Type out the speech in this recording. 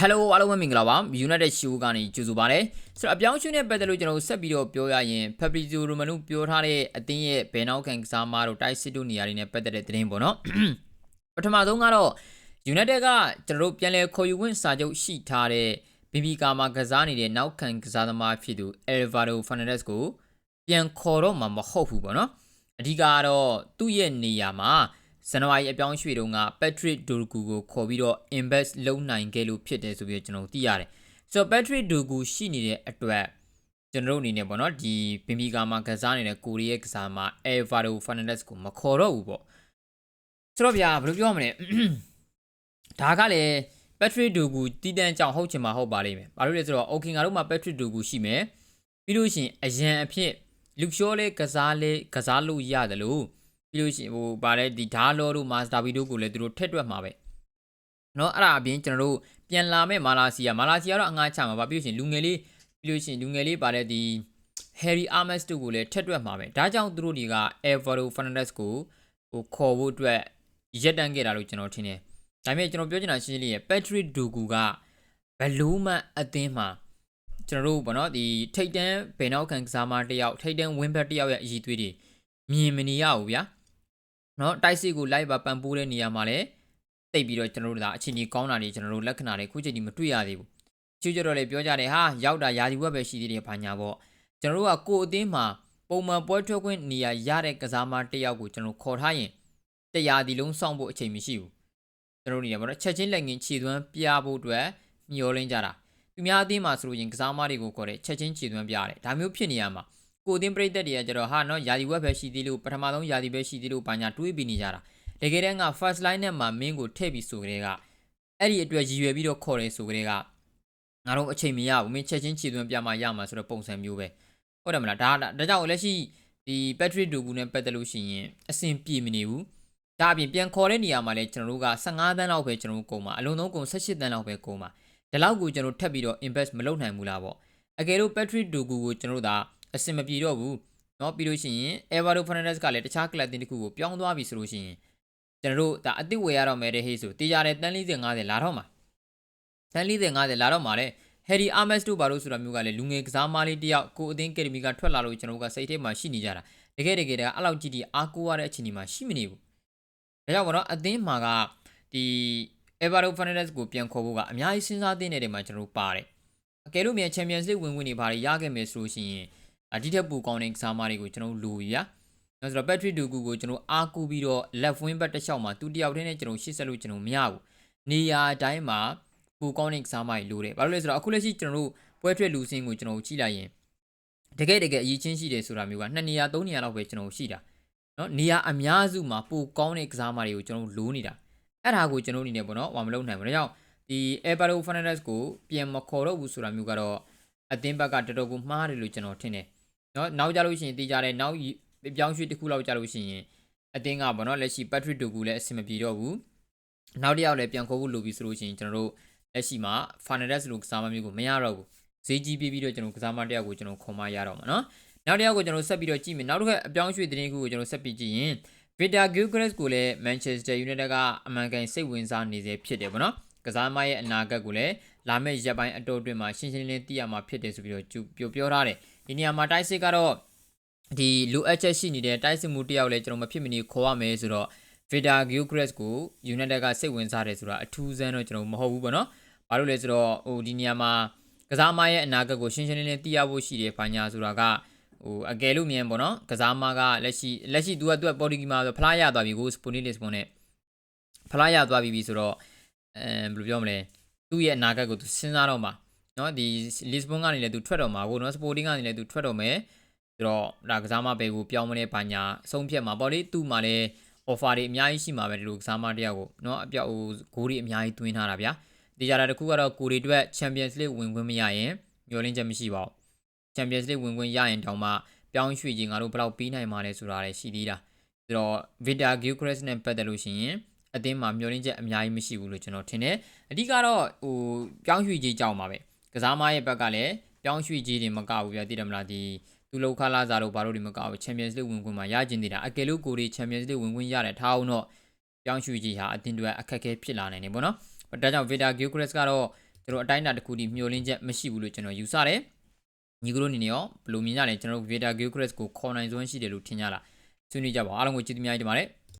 Hello အားလုံးပဲမင်္ဂလာပါ United Show ကနေကြိုဆိုပါရစေဆိုတော့အပြောင်းအရွှေ့နဲ့ပတ်သက်လို့ကျွန်တော်တို့ဆက်ပြီးတော့ပြောရရင် Fabrizio Romano ပြောထားတဲ့အသင်းရဲ့ဘယ်နောက်ခံကစားမတို့တိုက်စစ်တို့နေရာတွေနဲ့ပတ်သက်တဲ့သတင်းပေါ့နော်ပထမဆုံးကတော့ United ကကျွန်တော်တို့ပြန်လဲခေါ်ယူခွင့်စာချုပ်ရှိထားတဲ့ BB ကာမှာကစားနေတဲ့နောက်ခံကစားသမားဖြစ်သူ Alvaro Fernandez ကိုပြန်ခေါ်တော့မှာမဟုတ်ဘူးပေါ့နော်အဓိကကတော့သူ့ရဲ့နေရာမှာ ဇန်နဝါရီအပြောင်းအရွှေ့တုန်းက Patrick Dorgu ကိုခေါ်ပြီးတော့ invest လုပ်နိုင်ခဲ့လို့ဖြစ်တယ်ဆိုပြီးတော့ကျွန်တော်တို့သိရတယ်ဆိုတော့ Patrick Dorgu ရှိနေတဲ့အတွက်ကျွန်တော်တို့အနေနဲ့ပေါ့နော်ဒီ BB ကာမှာကစားနေတဲ့ကိုရီးယားကစားသမား Alvaro Fernandez ကိုမခေါ်တော့ဘူးပေါ့ဆိုတော့ဗျာဘယ်လိုပြောရမလဲဒါကလည်း Patrick Dogu တီးတန်းကြောင့်ဟုတ်ချင်မှာဟုတ်ပါလိမ့်မယ်။ဘာလို့လဲဆိုတော့ Okay ငါတို့မှာ Patrick Dogu ရှိမယ်။ပြီးလို့ရှိရင်အရန်အဖြစ်လူရှောလေးကစားလေးကစားလို့ရတယ်လို့ ပြီးလို့ရှိရင်ဟိုဗါလဲဒီဓာလောတို့ Master V တို့ကိုလည်းသူတို့ထက်တွက်မှာပဲ။နော်အဲ့ဒါအပြင်ကျွန်တော်တို့ပြန်လာမဲ့မာလာစီယာမာလာစီယာတော့အငှားချမှာပါပြီးလို့ရှိရင်လူငယ်လေးပြီးလို့ရှိရင်လူငယ်လေးဗါလဲဒီ Harry Armas တို့ကိုလည်းထက်တွက်မှာပဲ။ဒါကြောင့်သူတို့တွေက Alvaro Fernandez ကိုဟိုခေါ်ဖို့အတွက်ရက်တန်းခဲ့တာလို့ကျွန်တော်ထင်တယ်။ဒါပေမဲ့ကျွန်တော်ပြောချင်တာရှင်းရှင်းလေးရ Patrick Dogu ကဘလူးမအသင်းမှာကျွန်တော်တို့ဗောနော်ဒီထိတ်တန်းဘယ်နောက်ခံကစားမတစ်ယောက်ထိတ်တန်းဝင်းဘက်တစ်ယောက်ရဲ့အည်သွေးတွေမြင်မနေရဘူးဗျာ နော်တိုက်စစ်ကိုလိုက်ပါပန်ပိုးတဲ့နေရာမှာလည်းတိတ်ပြီးတော့ကျွန်တော်တို့ဒါအချင်းကြီးကောင်းတာတွေကျွန်တော်တို့လက္ခဏာတွေခုချိန်ကြီးမတွေ့ရသေးဘူးချူကြတော့လေပြောကြတယ်ဟာရောက်တာယာဒီဝက်ပဲရှိသေးတယ်ဘာညာပေါ့ကျွန်တော်တို့ကကိုယ်အသင်းမှာပုံမှန်ပွဲထွက်ခွင့်နေရာရတဲ့ကစားမတစ်ယောက်ကိုကျွန်တော်ခေါ်ထားရင်တရားဒီလုံးစောင့်ဖို့အချိန်မရှိဘူးကျွန်တော်တို့နေရပါတော့ချက်ချင်းလက်ငင်းခြေသွမ်းပြဖို့အတွက်မျောလင်းကြတာသူများအသင်းမှာဆိုလို့ရင်ကစားမတွေကိုခေါ်တဲ့ချက်ချင်းခြေသွမ်းပြရတယ်ဒါမျိုးဖြစ်နေရမှာ ကိုအသင်းပြိသက်တွေကကျတော့ဟာနော်ယာဒီဝက်ပဲရှိသေးလို့ပထမဆုံးယာဒီပဲရှိသေးလို့ဘာညာတွေးပြီးနေကြတာတကယ်တမ်းက first line နဲ့မှမင်းကိုထည့်ပြီးဆိုကြတဲ့ကအဲ့ဒီအတွက်ရည်ရွယ်ပြီးတော့ခေါ်တယ်ဆိုကြတဲ့ကငါတို့အချိန်မရဘူးမင်းချက်ချင်းခြေသွမ်းပြမှရမှာဆိုတော့ပုံစံမျိုးပဲဟုတ်တယ်မလားဒါဒါကြောင့်လက်ရှိဒီ Patrick Dogu နဲ့ပတ်သက်လို့ရှိရင်အဆင်ပြေမနေဘူးဒါအပြင်ပြန်ခေါ်တဲ့နေရာမှာလည်းကျွန်တော်တို့က15တန်းလောက်ပဲကျွန်တော်တို့ကုန်ပါအလုံးစုံကုန်18တန်းလောက်ပဲကုန်ပါဒီလောက်ကိုကျွန်တော်ထပ်ပြီးတော့ invest မလုပ်နိုင်ဘူးလားပေါ့အကယ်လို့ Patrick Dogu ကိုကျွန်တော်တို့ဒါ အဆင်မပြေတော့ဘူးเนาะပြီးလို့ရှိရင် Alvaro Fernandez ကလည်းတခြားကလပ်တင်တစ်ခုကိုပြောင်းသွားပြီဆိုလို့ရှိရင်ကျွန်တော်တို့ဒါအစ်စ်ဝယ်ရတော့မယ်တဲ့ဟေးဆိုတေးကြတယ်တန်း40 50လာတော့မှာတန်း40 50လာတော့မှာလေ Harry Armas တို့ဘာလို့ဆိုတာမျိုးကလည်းလူငယ်ကစားမလေးတယောက်ကိုအသင်းကယ်ဒမီကထွက်လာလို့ကျွန်တော်တို့ကစိတ်ထဲမှာရှိနေကြတာတကယ်တကယ်တကအဲ့လောက်ကြည့်ဒီအားကိုးရတဲ့အခြေအနေမှာရှိမနေဘူး ဒါကြောင့်ပေါ့နော်အသင်းမှာကဒီ Evaro Fernandez ကိုပြန်ခေါ်ဖို့ကအများကြီးစဉ်းစားသင့်တဲ့နေရာမှာကျွန်တော်တို့ပါတယ်အကယ်လို့မြန် Champions League ဝင်ဝင်နေပါရရခဲ့မယ်ဆိုလို့ရှိရင် အဒီထက်ပိုကောင်းတဲ့ကစားမတွေကိုကျွန်တော်တို့လိုရနော်ဆိုတော့ Patrick Dogu ကိုကျွန်တော်အားကူပြီးတော့ left wing back တစ်လျှောက်မှာသူတယောက်တည်းနဲ့ကျွန်တော်ရှေ့ဆက်လို့ကျွန်တော်မရဘူးနေရာတိုင်းမှာပိုကောင်းတဲ့ကစားမတွေလိုတယ်ဘာလို့လဲဆိုတော့အခုလက်ရှိကျွန်တော်တို့ပွဲထွက်လူစင်းကိုကျွန်တော်ကြည့်လိုက်ရင်တကယ်တကယ်အရေးချင်းရှိတယ်ဆိုတာမျိုးက2နေရာ3နေရာလောက်ပဲကျွန်တော်ရှိတာနော်နေရာအများစုမှာပိုကောင်းတဲ့ကစားမတွေကိုကျွန်တော်တို့လိုနေတာအဲ့ဒါကိုကျွန်တော်အနေနဲ့ပေါ့နော်ဟောမလုပ်နိုင်ဘူးဒါကြောင့်ဒီ Alvaro Fernandez ကိုပြန်မခေါ်တော့ဘူးဆိုတာမျိုးကတော့အသင်းဘက်ကတော်တော်ကိုမှားတယ်လို့ကျွန်တော်ထင်တယ် နော်နောက်ကြလို့ရှိရင်တေးကြတယ်နောက်ပြောင်းရွှေ့တစ်ခုလောက်ကြလို့ရှိရင်အသင်းကပေါ့နော်လက်ရှိ Patrick Dogu လည်းအဆင်မပြေတော့ဘူးနောက်တစ်ယောက်လည်းပြန်ခေါ်ဖို့လိုပြီဆိုလို့ရှိရင်ကျွန်တော်တို့လက်ရှိမှာ Fernandez လိုကစားမမျိုးကိုမရတော့ဘူးဈေးကြီးပြီးပြီးတော့ကျွန်တော်ကစားမတစ်ယောက်ကိုကျွန်တော်ခေါ်မရတော့မှာနော်နောက်တစ်ယောက်ကိုကျွန်တော်ဆက်ပြီးတော့ကြည့်မယ်နောက်တစ်ခါအပြောင်းရွှေ့သတင်းခုကိုကျွန်တော်ဆက်ပြီးကြည့်ရင် Victor Gilchrist ကိုလည်း Manchester United ကအမှန်ကန်စိတ်ဝင်စားနေစေဖြစ်တယ်ဗောနော်ကစားမရဲ့အနာဂတ်ကိုလည်းလာမယ့်ရက်ပိုင်းအတော်အတွင်းမှာရှင်းရှင်းလင်းလင်းသိရမှာဖြစ်တယ်ဆိုပြီးတော့ပြောပြောထားတယ် ဒီနေရာမှာတိုက်စစ်ကတော့ဒီလိုအပ်ချက်ရှိနေတဲ့တိုက်စစ်မှုတစ်ယောက်လည်းကျွန်တော်မဖြစ်မနေခေါ်ရမယ်ဆိုတော့ Victor Gilchrist ကို United ကစိတ်ဝင်စားတယ်ဆိုတာအထူးဆန်းတော့ကျွန်တော်မဟုတ်ဘူးဗောနော်ဘာလို့လဲဆိုတော့ဟိုဒီနေရာမှာကစားမရဲ့အနာဂတ်ကိုရှင်းရှင်းလင်းလင်းသိရဖို့ရှိတယ်ဘာညာဆိုတာကဟိုအကယ်လို့မြန်ပေါ့နော်ကစားမကလက်ရှိလက်ရှိသူကသူကပေါ်တူဂီမှာဖလားရသွားပြီကိုစပိုနီလစ်ဘွန်နဲ့ဖလားရသွားပြီပြီဆိုတော့အဲဘယ်လိုပြောမလဲသူ့ရဲ့အနာဂတ်ကိုသူစဉ်းစားတော့မှာ နော်ဒီလစ်ဘွန်ကနေလည်းသူထွက်တော့မှာကိုနော်စပိုတင်းကနေလည်းသူထွက်တော့မယ်ဆိုတော့ဒါကစားမပဲကိုပြောင်းမလဲဘာညာအဆုံးဖြတ်မှာပေါ့လေသူ့မှာလည်း offer တွေအများကြီးရှိမှာပဲဒီလိုကစားမတယောက်ကိုနော်အပြောက်ဟိုဂိုးတွေအများကြီးတွင်းထားတာဗျာဒီကြတာတခုကတော့ကိုရီအတွက် Champions League ဝင်ခွင့်မရရင်မျှော်လင့်ချက်မရှိပါဘူး Champions League ဝင်ခွင့်ရရင်တောင်မှပြောင်းရွှေ့ခြင်းငါတို့ဘယ်လောက်ပြီးနိုင်မှာလဲဆိုတာလည်းရှိသေးတာဆိုတော့ Victor Gilchrist နဲ့ပတ်သက်လို့ရှိရင်အသင်းမှာမျှော်လင့်ချက်အများကြီးမရှိဘူးလို့ကျွန်တော်ထင်တယ်အဓိကတော့ဟိုပြောင်းရွှေ့ခြင်းကြောင့်ပါပဲ ကစားမရဲ့ဘက်ကလည်းပြောင်းရွှေ့ခြင်းတွေမကဘူးဗျာသိတယ်မလားဒီသူလောက်ခလာစားတို့ဘာလို့ဒီမကဘူး Champions League ဝင်ခွင့်မှာရကျင်နေတာအကယ်လို့ကိုရီ Champions League ဝင်ခွင့်ရတယ်ထားအောင်တော့ပြောင်းရွှေ့ခြင်းဟာအသင်းတွေအခက်အခဲဖြစ်လာနိုင်နေပေါ့နော်ဒါကြောင့် Victor Gilchrist ကတော့ကျွန်တော်အတိုင်းအတာတစ်ခုထိမျှော်လင့်ချက်မရှိဘူးလို့ကျွန်တော်ယူဆတယ်ညီကတို့အနေနဲ့ရောဘယ်လိုမြင်ကြလဲကျွန်တော်တို့ Vita Gilchrist ကိုခေါ်နိုင်စွမ်းရှိတယ်လို့ထင်ကြလားဆွေးနွေးကြပါဦးအားလုံးကိုကျေးဇူးများကြီးတင်ပါတယ်